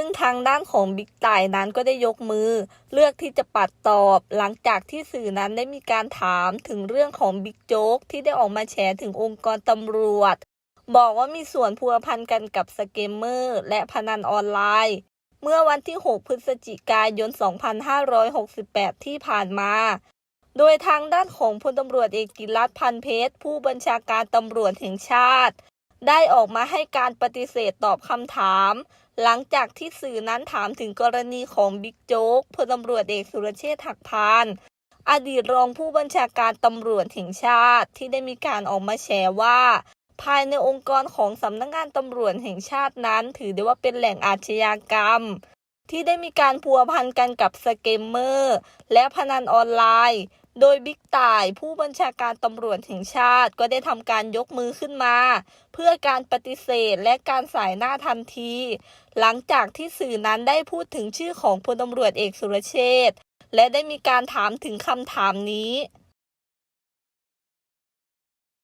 ซึ่งทางด้านของบิ๊กต่ายนั้นก็ได้ยกมือ เลือกที่จะปัดตอบ หลังจากที่สื่อนั้นได้มีการถามถึงเรื่องของบิ๊กโจ๊กที่ได้ออกมาแฉถึงองค์กรตำรวจ บอกว่ามีส่วนพัวพันกันกับสเกมเมอร์และพนันออนไลน์ เมื่อวันที่ 6 พฤศจิกายน 2568 ที่ผ่านมา โดยทางด้านของพลตำรวจเอกกิรัตพันเพชรผู้บัญชาการตำรวจแห่งชาติ ได้ออกมาให้การปฏิเสธตอบคำถาม หลังจากที่สื่อนั้นถามถึงกรณีของบิ๊กโจ๊กพลตำรวจเอกสุรเชษฐ์หักพานอดีตรองผู้บัญชาการตำรวจแห่งชาติที่ได้มีการออกมาแฉว่า ภายในองค์กรของสำนักงงานตำรวจแห่งชาตินั้น ถือได้ว่าเป็นแหล่งอาชญากรรม ที่ได้มีการพัวพันกันกับสเกมเมอร์ และพนันออนไลน์ โดยบิ๊กต่ายผู้บัญชาการตำรวจแห่งชาติก็ได้ทำการยกมือขึ้นมา เพื่อการปฏิเสธและการสายหน้าทันที หลังจากที่สื่อนั้นได้พูดถึงชื่อของพลตำรวจเอกสุรเชษฐ์และได้มีการถามถึงคำถามนี้